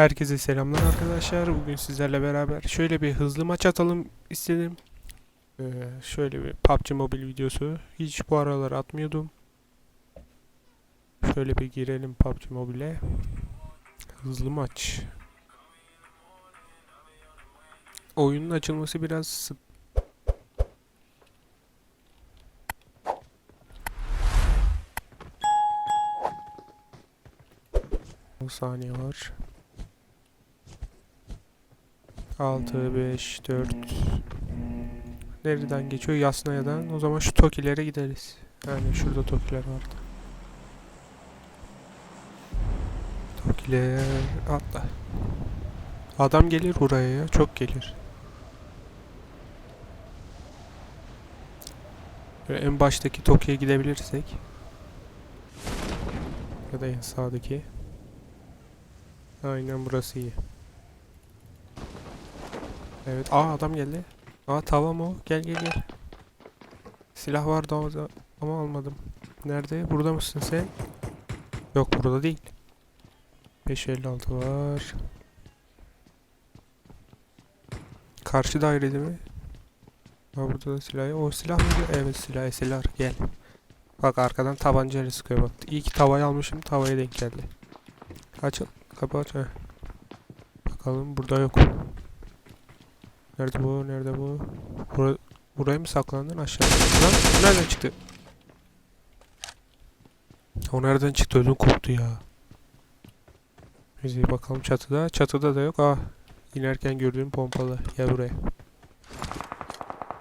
Herkese selamlar arkadaşlar. Bugün sizlerle beraber şöyle bir hızlı maç atalım istedim. Ee, şöyle bir PUBG Mobile videosu. Hiç bu aralar atmıyordum. Şöyle bir girelim PUBG Mobile'e. Hızlı maç. Oyunun açılması biraz sık. Saniye var. 6, 5, 4 Nereden geçiyor? Yasnaya'dan. O zaman şu Tokilere gideriz. Yani şurada Tokiler vardı. Tokiler atla. Adam gelir buraya ya. Çok gelir. Böyle en baştaki Toki'ye gidebilirsek. Ya da en sağdaki. Aynen burası iyi. Evet. Aa adam geldi. Aa tamam o. Gel gel gel. Silah vardı ama, ama almadım. Nerede? Burada mısın sen? Yok burada değil. 556 var. Karşı dairede mi? Ha burada da silah. O silah mıydı? Evet silah SLR. Gel. Bak arkadan tabancayla sıkıyor bak. İyi ki tavayı almışım. Tavaya denk geldi. Açıl. Kapı aç. Bakalım burada yok. Nerede bu? Nerede bu? Bura, buraya mı saklandın? Aşağıda. Nereden çıktı? O nereden çıktı? Ödüm koptu ya. Biz bir bakalım çatıda. Çatıda da yok. Ah. inerken gördüğüm pompalı. Gel buraya.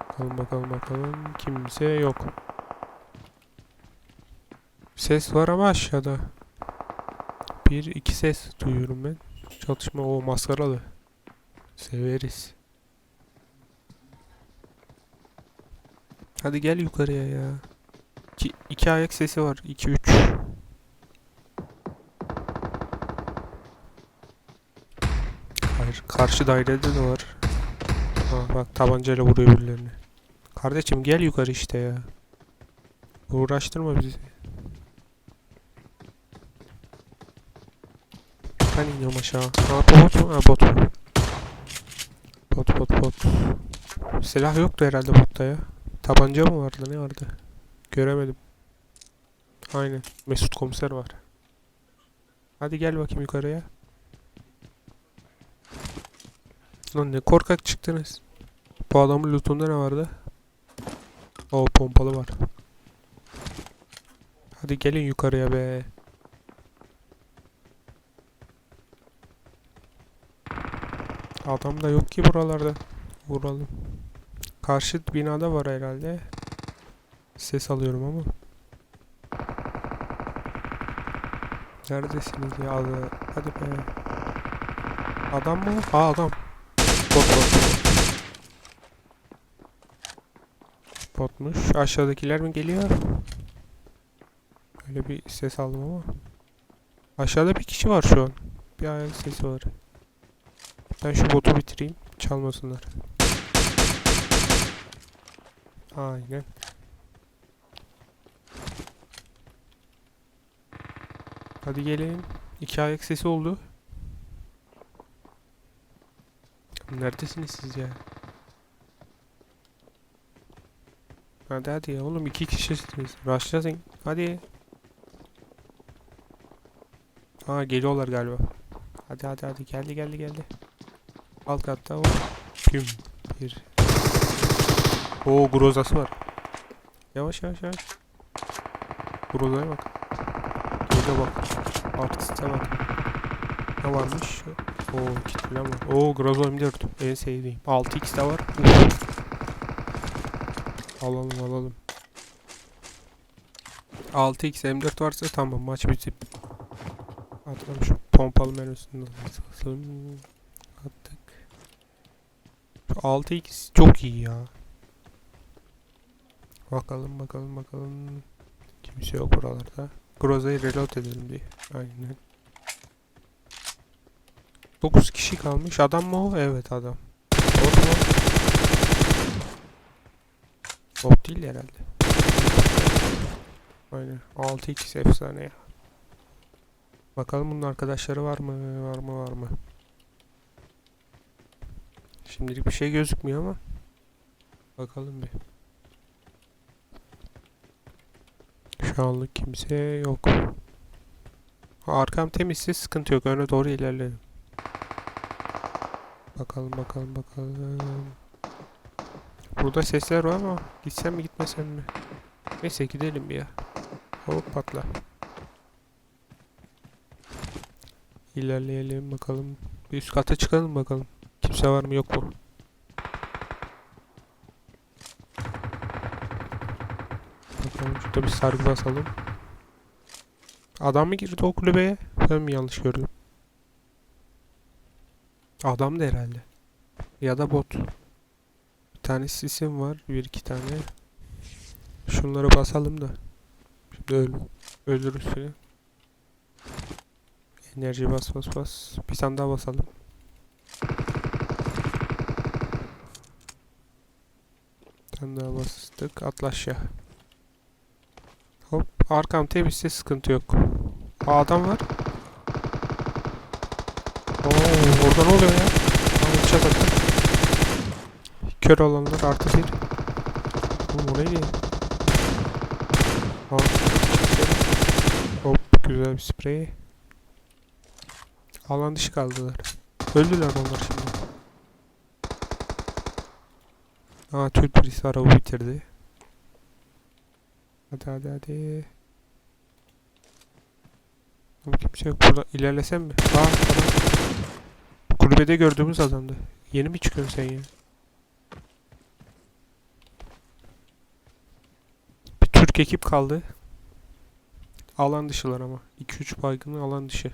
Bakalım bakalım bakalım. Kimse yok. Ses var ama aşağıda. Bir iki ses duyuyorum ben. Çatışma o maskaralı. Severiz. Hadi gel yukarıya ya. İki, iki ayak sesi var. 2 3. Hayır, karşı dairede de var. Ha, bak tabancayla vuruyor birilerini. Kardeşim gel yukarı işte ya. Uğraştırma bizi. Ben iniyorum aşağı. Ha bot mu? Ha bot mu? Bot bot bot. Silah yoktu herhalde botta ya. Tabanca mı vardı ne vardı? Göremedim. Aynen. Mesut komiser var. Hadi gel bakayım yukarıya. Lan ne korkak çıktınız. Bu adamın lootunda ne vardı? O pompalı var. Hadi gelin yukarıya be. Adam da yok ki buralarda. Vuralım. Karşı binada var herhalde. Ses alıyorum ama. Neredesiniz ya? Hadi be. Adam mı? Aa adam. Bot bot. Botmuş. Aşağıdakiler mi geliyor? Öyle bir ses aldım ama. Aşağıda bir kişi var şu an. Bir ayak sesi var. Ben şu botu bitireyim. Çalmasınlar. Aynen. Hadi gelin. İki ayak sesi oldu. Neredesiniz siz ya? Hadi hadi ya oğlum iki kişisiniz. Rushlasın. Hadi. Ha geliyorlar galiba. Hadi hadi hadi geldi geldi geldi. Alt katta o. Püm. Bir. Oo grozası var. Yavaş yavaş yavaş. Grozaya bak. Geliyor bak. Artiste bak. Ne varmış? Oo kit falan var. Oo grozo M4. En sevdiğim. 6x de var. Alalım alalım. 6x M4 varsa tamam maç bitip şu pompalı menüsünü alalım. Attık. Şu 6x çok iyi ya. Bakalım bakalım bakalım. Kimse yok buralarda. Groza'yı reload edelim diye. Aynen. 9 kişi kalmış. Adam mı o? Evet adam. Bot değil herhalde. Aynen. 6x efsane ya. Bakalım bunun arkadaşları var mı? Var mı var mı? Şimdilik bir şey gözükmüyor ama. Bakalım bir. Şu kimse yok. Arkam temizse sıkıntı yok. Öne doğru ilerlerim. Bakalım bakalım bakalım. Burada sesler var ama gitsem mi gitmesem mi? Neyse gidelim ya. Hop patla. İlerleyelim bakalım. Bir üst kata çıkalım bakalım. Kimse var mı yok mu? Bakalım şurada bir sargı basalım. Adam mı girdi o kulübeye? Ben mi yanlış gördüm? Adam da herhalde. Ya da bot. Bir tane sisim var. Bir iki tane. Şunları basalım da. Şimdi öl öldürürüz seni. Enerji bas bas bas. Bir tane daha basalım. Bir tane daha bastık. Atla aşağı. Arkam temizse sıkıntı yok. Aa, adam var. Oo, orada ne oluyor ya? Anlatışa bakın. Kör olanlar artı bir. Oğlum o neydi? Hop. Hop. Güzel bir sprey. Alan dışı kaldılar. Öldüler onlar şimdi. Aa Türk birisi arabı bitirdi. Hadi hadi hadi. Ama kimse yok burada. İlerlesem mi? Aa adam. Kulübede gördüğümüz adamdı. Yeni mi çıkıyorsun sen ya? Bir Türk ekip kaldı. Alan dışılar ama. 2-3 baygını alan dışı.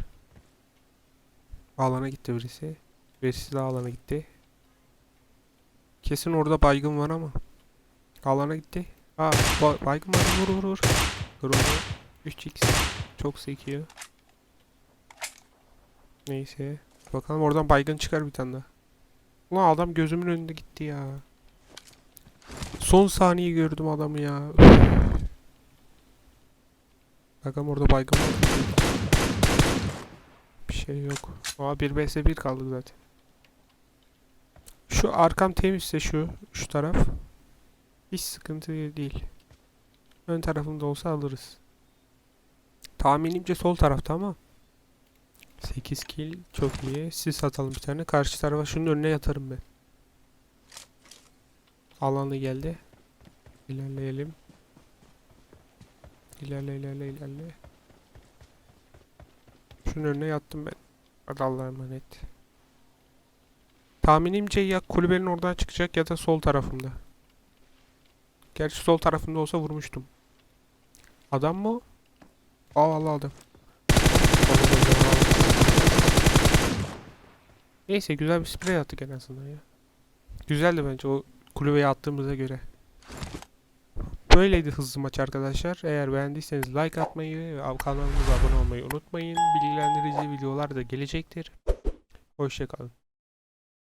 Alana gitti birisi. Birisi de alana gitti. Kesin orada baygın var ama. Alana gitti. Aa ba- baygın var vur vur vur. Dur onu. 3x. Çok sekiyor. Neyse. Bakalım oradan baygın çıkar bir tane daha. Ulan adam gözümün önünde gitti ya. Son saniye gördüm adamı ya. Bakalım orada baygın var. Bir şey yok. Aa 1 vs 1 kaldı zaten. Şu arkam temizse şu şu taraf. Hiç sıkıntı değil. Ön tarafında olsa alırız. Tahminimce sol tarafta ama. 8 kill çok iyi. Siz atalım bir tane. Karşı tarafa şunun önüne yatarım ben. Alanı geldi. İlerleyelim. İlerle ilerle ilerle. Şunun önüne yattım ben. Hadi Allah'a emanet. Tahminimce ya kulübenin oradan çıkacak ya da sol tarafımda. Gerçi sol tarafında olsa vurmuştum. Adam mı? o? Aa Allah. Neyse güzel bir sprey attık en azından ya. Güzeldi bence o kulübeye attığımıza göre. Böyleydi hızlı maç arkadaşlar. Eğer beğendiyseniz like atmayı ve kanalımıza abone olmayı unutmayın. Bilgilendirici videolar da gelecektir. Hoşçakalın.